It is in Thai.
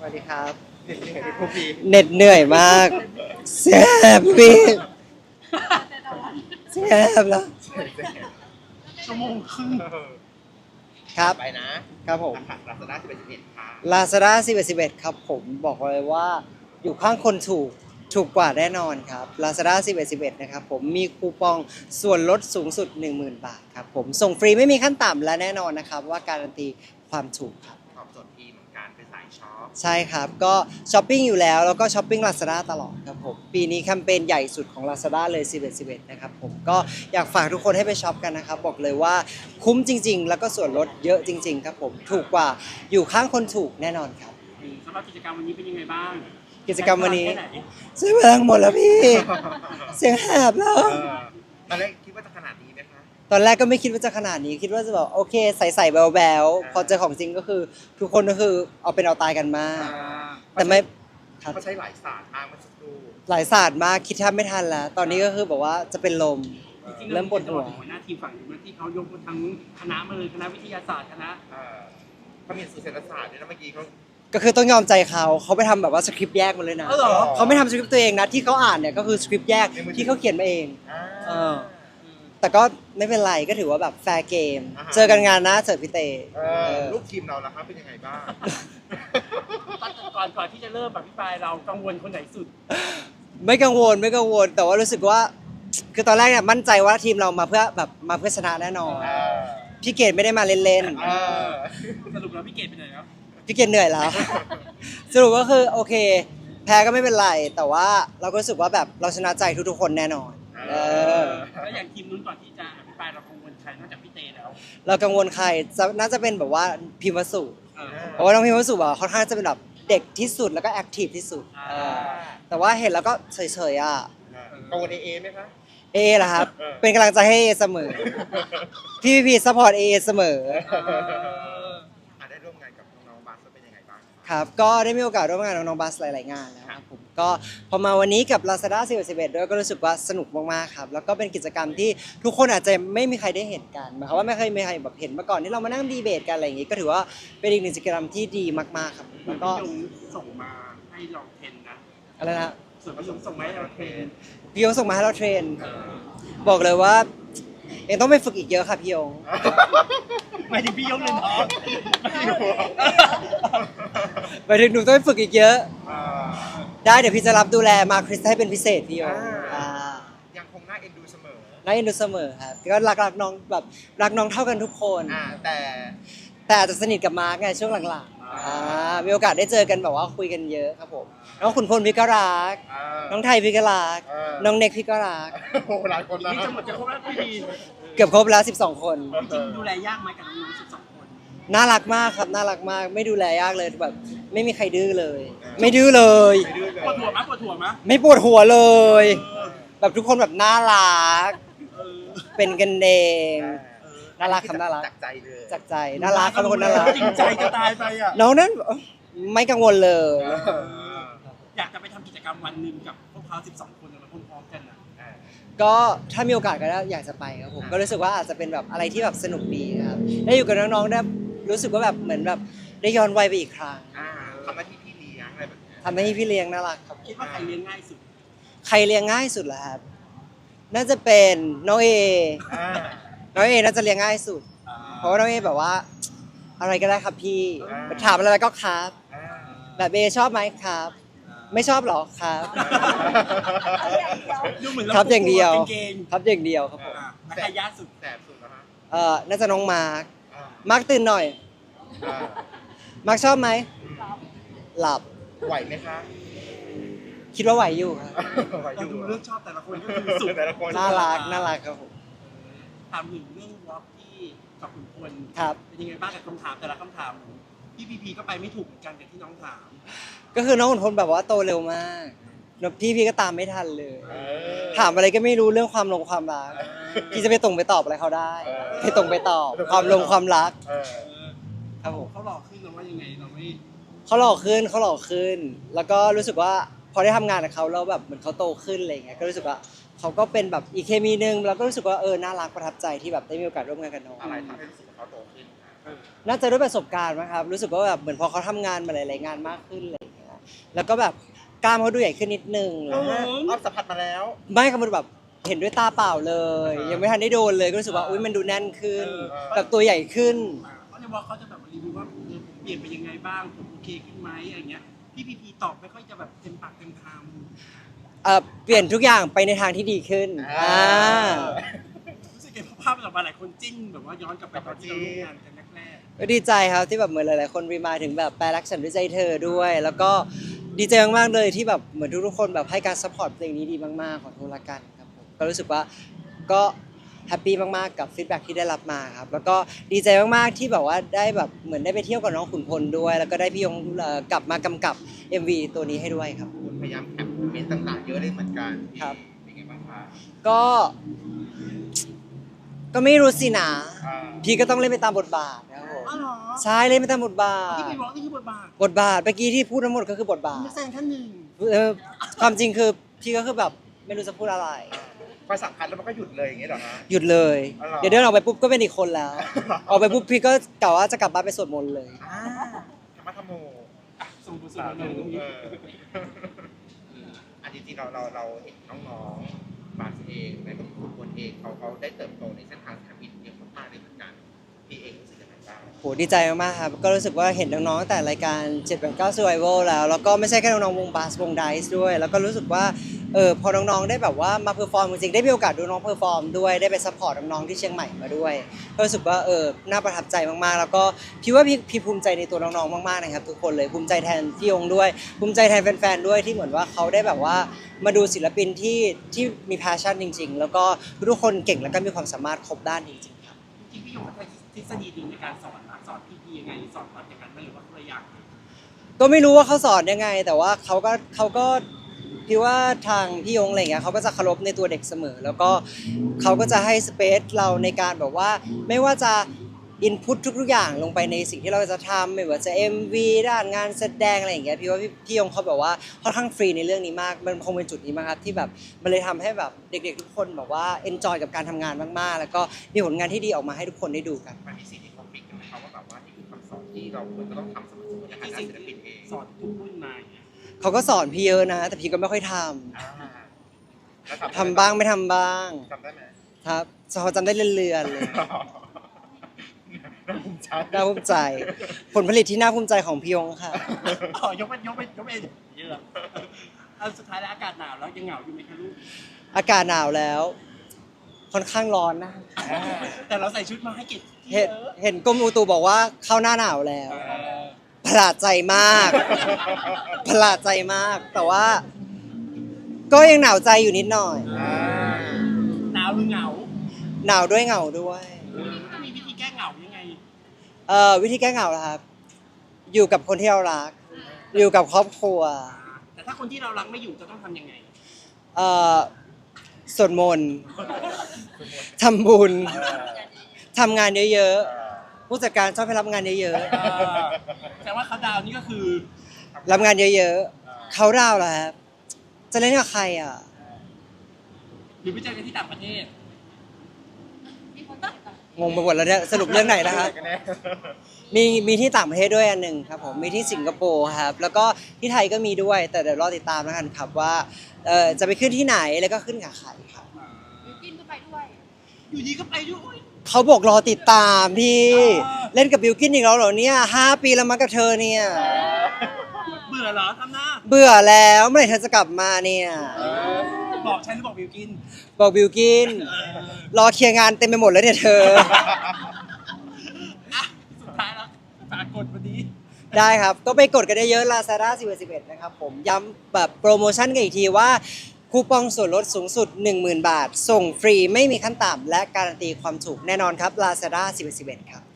สวัสดีครับเด็กๆในพวกพี่เหน็ดเหนื่อยมากแซ่บพี่แซ่บแล้วชั่วโมงครึ่งครับไปนะครับผมราคาลาซาด้าสิบเอ็ดสิบเอ็ดค่ะ Lazada 11 11ครับผมบอกเลยว่าอยู่ข้างคนถูกถูกกว่าแน่นอนครับ Lazada 11 11 นะครับผมมีคูปองส่วนลดสูงสุด 10,000 บาทครับผมส่งฟรีไม่มีขั้นต่ำและแน่นอนนะครับ ว่าการันตีความถูกครับ สายช็อปใช่ครับ ก็ช้อปปิ้งอยู่แล้ว แล้วก็ช้อปปิ้ง Lazada ตลอดครับผม ปีนี้แคมเปญใหญ่สุดของ Lazada เลย 11 11 นะครับผม ก็อยากฝากทุกคนให้ไปช็อปกันนะครับ บอกเลยว่าคุ้มจริง ๆ แล้วก็ส่วนลดเยอะจริง ๆ ครับผม ถูกกว่าอยู่ข้างคนถูกแน่นอนครับ สำหรับกิจกรรมวันนี้เป็นยังไงบ้างกิจกรรมวันนี้ แค่ไหซื้อพลังหมดแล้วพี่ เสียงแหบแล้ว เออตอนแรกคิดว่าจะขนาดนี้ไหมคะ ตอนแรกก็ไม่คิดว่าจะขนาดนี้ คิดว่าจะแบบโอเค ใส่ๆแบวๆพอเจอของจริงก็คือ ทุกคนก็คือเอาเป็นเอาตายกันมาก แต่ไม่ครับเขาใช้หลายศาสตร์มากเมื่อสักครู่หลายศาสตร์มากคิดแทบไม่ทันแล้ว ตอนนี้ก็คือแบบว่าจะเป็นลมจริงๆเริ่มปวดหัว หัวหน้าทีมฝั่งนู้นที่เขายกมาทั้งคณะมาเลยคณะวิทยาศาสตร์คณะเออเขามีสูตรเศรษฐศาสตร์ด้วยนะเมื่อกี้เขา ก็คือต้องยอมใจเขาเขาไปทำแบบว่าสคริปต์แยกมาเลยนะเออเหรอ เขาไม่ทำสคริปต์ตัวเองนะที่เขาอ่านเนี่ยก็คือสคริปต์แยกที่เขาเขียนมาเอง อ่าเออ แต่ก็ไม่เป็นไรก็ถือว่าแบบแฟร์เกม อ่าฮะ เจอกันงานนะเสิร์ฟพี่เตเอเอออลูกทีมเราล่ะครับเป็นยังไงบ้าง ก่อนก่อนที่จะเริ่มอภิปรายเรากังวลคนไหนสุด ไม่กังวลไม่กังวล แต่ว่ารู้สึกว่า คือตอนแรกเนี่ยมั่นใจว่าทีมเรามาเพื่อแบบมาเพื่อชนะแน่นอนเออพี่เกดไม่ได้มาเล่นเออสรุปแล้วพี่เกดไปไหนแล้วๆพี่เกดเหนื่อยแล้ว สรุปก็คือโอเค แพ้ก็ไม่เป็นไร แต่ว่าเราก็รู้สึกว่าแบบเราชนะใจทุกๆคนแน่นอน เออ แล้วอย่างทีมนู้นก่อนที่จะอภิปรายเรากังวลใครนอกจากพี่เตแล้วเรากังวลใครจะน่าจะเป็นแบบว่าพิมพ์วสุเออเพราะว่าน้องพิมพ์วสุอะค่อนข้างจะเป็นแบบเด็กที่สุดแล้วก็แอคทีฟที่สุดอ่าเออแต่ว่าเห็นแล้วก็เฉยๆอะกังวลเอเอไหมคะ เอล่ะครับ เออ เป็นกำลังใจให้เอเสมอ พี่พีซัพพอร์ตเอเสมอ เอออะได้ร่วมงานกับน้องๆบาสเป็นยังไงบ้าง ครับ ก็ได้มีโอกาสร่วมงานกับน้องๆบัสหลาย ๆ งานแล้วครับผม ก็พอมาวันนี้กับ Lazada 11 11ด้วยก็รู้สึกว่าสนุกมากๆครับ แล้วก็เป็นกิจกรรมที่ทุกคนอาจจะไม่มีใครได้เห็นกันหมายความว่าไม่เคยมีใครแบบเห็นมาก่อนที่เรามานั่งดีเบตกันอะไรอย่างงี้ก็ถือว่าเป็นอีกหนึ่งกิจกรรมที่ดีมากๆครับแล้วก็พี่ยงส่งมาให้เราเทรนนะอะไรนะส่วนพี่ยงส่งมาให้เราเทรนพี่ยงส่งมาให้เราเทรนเออบอกเลยว่าเองต้องไปฝึกอีกเยอะค่ะพี่ยงหมายถึงพี่ยงเลยเนาะหมายถึงหนูต้องไปฝึกอีกเยอะอ่า ได้เดี๋ยวพี่จะรับดูแลมาคริสให้เป็นพิเศษพี่ยงอ่าอ่า ยังคงน่าเอ็นดูเสมอ น่าเอ็นดูเสมอครับก็รักรักน้องแบบรักน้องเท่ากันทุกคน อ่าแต่ แต่อาจจะสนิทกับมาร์กไงช่วงหลังๆอ่ามีโอกาสได้เจอกันแบบว่าคุยกันเยอะครับผมน้องขุนพลพี่ก็รักอ่าน้องไทยพี่ก็รัก เออ น้องเน็กพี่ก็รัก โอ้โหหลายคนแล้วนี่จะหมดจะครบแล้วพี่ดีเกือบครบแล้ว 12 คน จริงๆดูแลยากไหมกับน้องๆ12คน น่ารักมากครับน่ารักมาก ไม่ดูแลยากเลยแบบไม่มีใครดื้อเลย ไม่ดื้อเลยไม่ดื้อเลยปวดหัวมั้ยปวดหัวมั้ยไม่ปวดหัวเลยเออแบบทุกคนแบบน่ารักเออเป็นกันเองอ่าเออน่ารักครับน่ารักจากใจเลยจากใจน่ารักเขาเป็นคนน่ารักจริงใจจะตายไปอะน้องนั้นเอ้ยไม่กังวลเลยเอออยากจะไปทำกิจกรรมวันหนึ่งกับพวกเขา12 คนมาพร้อมๆกันอะอ่าก็ถ้ามีโอกาสก็อยากจะไปครับผมก็รู้สึกว่าอาจจะเป็นแบบอะไรที่แบบสนุกดีครับได้อยู่กับน้องๆได้ รู้สึกว่าแบบเหมือนแบบได้ย้อนวัยไปอีกครั้งอ่าทำหน้าที่พี่เลี้ยงอะไรแบบเนี้ยทำให้พี่เลี้ยงน่ารักครับ คิดว่าใครเลี้ยงง่ายสุดใครเลี้ยงง่ายสุดล่ะครับน่าจะเป็นน้องเออ่าน้องเอน่าจะเลี้ยงง่ายสุดเพราะว่าน้องเอแบบว่า อะไรก็ได้ครับพี่อ่าถามอะไรก็ครับ อ่าแบบเอชอบไหมครับ ไม่ชอบหรอครับ ดูเหมือนครับอย่างเดียว เก่งครับอย่างเดียวครับผมๆอะแล้วใครยากสุด แสบสุดนะฮะ เอ่อน่าจะน้องมาร์คอ่า มาร์คตื่นหน่อย อ่ามาร์คชอบไหม หลับ ไหวไหมคะคิดว่าไหวอยู่ครับ ไหวอเรายู่ดูเรื่องชอบแต่ละคนก็คือสุดแต่ละคนน่ารัก น่ารักครับผม ถามถึงเรื่องวอล์กที่กับขุนพลครับ เป็นยังไงบ้างกับคำถามแต่ละคำถามพี่พีพีก็ไปไม่ถูกเหมือนกันกับที่น้องถามก็คือน้องขุนพลแบบว่าโตเร็วมากแล้วพี่พี่ก็ตามไม่ทันเลย เออถามอะไรก็ไม่รู้เรื่องความลงความรัก พี่จะไปตรงไปตอบอะไรเขาได้เออไปตรงไปตอบความลงความรักเออครับผมเขาหลอกขึ้นนะว่ายังไงเราไม่เขาหล่อขึ้นเขาหล่อขึ้น แล้วก็รู้สึกว่าพอได้ทำงานกับเขาแล้วแบบเหมือนเขาโตขึ้นอะไรเงี้ยก็รู้สึกว่าเขาก็เป็นแบบอีกเคมีหนึงแล้วก็รู้สึกว่าเออน่ารักประทับใจที่แบบได้มีโอกาสร่วมงานกับน้อง อะไรทำให้รู้สึกว่าเขาโตขึ้นเออน่าจะด้วยประสบการณ์มั้งครับ รู้สึกว่าแบบเหมือนพอเขาทำงานมาหลายๆงานมากขึ้นอะไรอย่างเงี้ยแล้วก็แบบกล้ามเขาดูใหญ่ขึ้นนิดนึงเอออ้อมสัมผัสมาแล้ว ไม่ครับมันแบบ เห็นด้วยตาเปล่าเลย อ่ายัยังไม่ทันได้โดนเลยก็รู้สึกว่าอุ้ยมันดูแน่นขึ้นเออแบบตัวใหญ่ขึ้น เขาจะบอกเขาจะแบบรีวิวว่าเออผมเปลี่ยนไปยังไงบ้างผมโอเคขึ้นไหมอะไรเงี้ยพี่พีพีตอบไม่ค่อยจะแบบเต็มปากเต็มคเอ่อเปลี่ยนทุกอย่างไปในทางที่ดีขึ้นอ่า อ่าำรู้สึกไงเพราะภาพมันออกมาหลายคนจิ้นแบบว่าย้อนกลับไปตอนที่เราร่วมงานกันแรกก็ดีใจครับที่แบบเหมือนหลายๆ คนรีมายถึงแบบแปลรักฉันด้วยใจเธอด้วย แล้วก็ดีใจมากๆเลยที่แบบเหมือนทุกๆคนแบบให้การซัพพอร์ตเพลงนี้ดีมากๆของทุกละกันครับผม ก็รู้สึกว่าก็แฮปปี้มากๆกับฟีดแบ็กที่ได้รับมาครับแล้วก็ดีใจมากๆที่แบบว่าได้แบบเหมือนได้ไปเที่ยวกับน้องขุนพลด้วย แล้วก็ได้พี่ยงเอ่อกลับมากำกับ MV ตัวนี้ให้ด้วยครับ คุณพยายามแคปเมนต์ต่างๆ เยอะเลยเหมือนกันครับ เป็นไงบ้างคะก็ก็ไม่รู้สินะอ่าพี่ก็ต้องเล่นไปตามบทบาทนะครับผมๆอ๋อเหรอใช่เล่นไปตามบทบาทที่พีบอกนี่คือบทบาทบทบาทเมื่อกี้ที่พูดทั้งหมดก็คือบทบาทนักแสดงท่านหนึ่งเออความจริงคือพี่ก็คือแบบไม่รู้จะพูดอะไร พอสัมผัสแล้วมันก็หยุดเลยอย่างเงี้ยเหรอฮะ หยุดเลย อ๋อเหรอ เดี๋ยวเดินออกไปปุ๊บก็เป็นอีกคนแล้ว ออกไปปุ๊บพี่ก็กล่าวว่าจะกลับบ้านไปสวดมนต์เลย อ่าธรรมะธรรมโมอะส่งบทสวดมาตรงนี้เอออันจริงๆเราเราเราเห็นน้องๆบาสเองในบางคนเองเขาเขาได้เติบโตในเส้นทางสายบินเยอะมากๆเลยเหมือนกันพี่เองรู้สึกยังไงบ้างโหดีใจมากๆครับ ก็รู้สึกว่าเห็นน้องๆตั้งแต่รายการ7 8 9 Survival แล้ว แล้วก็ไม่ใช่แค่น้องๆวงบาสวงไดซ์ด้วย แล้วก็รู้สึกว่า เออพอน้องๆได้แบบว่ามาเพอร์ฟอร์มจริงๆได้มีโอกาสดูน้องเพอร์ฟอร์มด้วยได้ไปซัพพอร์ตน้องๆที่เชียงใหม่มาด้วยก็รู้สึกว่าเออน่าประทับใจมากๆ แล้วก็พี่ว่าพี่พี่ภูมิใจในตัวน้องๆมากๆนะครับทุกคนเลยภูมิใจแทนพี่ยงด้วย ภูมิใจแทนแฟนๆด้วยที่เหมือนว่าเขาได้แบบว่ามาดูศิลปินที่ที่มี passion จริง ๆ แล้วก็ทุกคนเก่งแล้วก็มีความสามารถครบด้านจริงๆครับจริงๆพี่ยงเขาทฤษฎีดีในการสอนนะสอนพีพียังไงสอนแบบอย่างนั้นไหมหรือว่าคนละอย่างก็ไม่รู้ว่าเขาสอนยังไง แต่ว่าเขาก็เขาก็ พี่ว่าทางพี่ยงอะไรเงี้ยเขาก็จะเคารพในตัวเด็กเสมอ แล้วก็เขาก็จะให้สเปซเราในการแบบว่า ไม่ว่าจะอินพุตทุกๆอย่างลงไปในสิ่งที่เราจะทำไม่ว่าจะ MV ด้านงานแสดงอะไรอย่างเงี้ยพี่ว่าพี่พี่ยงเขาแบบว่าค่อนข้างฟรีในเรื่องนี้มาก มันคงเป็นจุดนี้มากครับที่แบบมันเลยทำให้แบบเด็กๆทุกคนแบบว่าเอนจอยกับการทำงานมากๆ แล้วก็มีผลงานที่ดีออกมาให้ทุกคนได้ดูกันมันมีสิ่งที่คอนฟ lict กันไหมครับว่าแบบว่านี่คือคำสอนที่เราควรจะต้องทำเสมอในฐาที่นะสิ่งศิลปินเองสอนทุกรุ่นมาอย่าง เงี้ยเขาก็สอนพี่เยอะนะ แต่พี่ก็ไม่ค่อยทำอ่าแล้วทำบ้างไม่ทำบ้าง จำได้ไหม ครับเขาจำได้เรื่อนๆเลย น่าภูมิใจน่าภูมิใจ ผลผลิตที่น่าภูมิใจของพี่ยงค่ะ อ๋อยกเป็นยกเป็นยกเป็นเยอะอันสุดท้ายแล้วอากาศหนาวแล้วยังเหงาอยู่ไหมคะลูกอากาศหนาวแล้ว ค่อนข้างร้อนนะแต่เราใส่ชุดมาให้เกียรติที่เห็นเยอะเห็นกรมอุตุบอกว่าเข้าหน้าหนาวแล้ว เออ ประหลาดใจมากประหลาดใจมาก แต่ว่า ก็ยังหนาวใจอยู่นิดหน่อยอ่าหนาวหรือเหงาหนาวด้วยเหงาด้วยเออมันจะมีวิธีแก้เหงายังไง เอ่อวิธีแก้เหงาเหรอครับ อยู่กับคนที่เรารัก อยู่กับครอบครัว แต่ถ้าคนที่เรารักไม่อยู่จะต้องทำยังไง เอ่อสวดมนต์ทำบุญทำงานเยอะๆ ผู้จัดการชอบให้รับงานเยอะเออแต่ว่าเขาดาวน์นี่ก็คือๆ รับงานเยอะๆ เขาดาวน์เหรอครับ จะเล่นกับใครอะ หรือไปเจอกันที่ต่างประเทศ งงไปหมดแล้วเนี่ยสรุปเรื่องไหนนะคะ กันแน่มีมีที่ต่างประเทศด้วยอันหนึ่งครับผมมีที่สิงคโปร์ครับ แล้วก็ที่ไทยก็มีด้วยแต่เดี๋ยวรอติดตามแล้วกันครับว่าเอ่อจะไปขึ้นที่ไหนแล้วก็ขึ้นกับใครครับ บิวกินก็ไปด้วย อยู่ดีก็ไปด้วย เขาบอกรอติดตามพี่อ่าเล่นกับบิวกินอีกแล้วเหรอเนี่ยห้าปีแล้วมั้งกับเธอเนี่ย เบื่อเหรอทำหน้าเบื่อแล้วเมื่อไหร่เธอจะกลับมาเนี่ย บอกฉันหรือบอกบิวกินบอกบิวกิน เออรอเคลียร์งานเต็มไปหมดแล้วเนี่ยเธอ อะสุดท้ายแล้วฝากกดวันนี้ได้ครับ ก็ไปกดกันได้เยอะ Lazada 11 11 นะครับผม ย้ำแบบโปรโมชั่นกันอีกทีว่า คูปองส่วนลดสูงสุด 10,000 บาท ส่งฟรีไม่มีขั้นต่ำและการันตีความถูกแน่นอนครับ Lazada 11 11 ครับ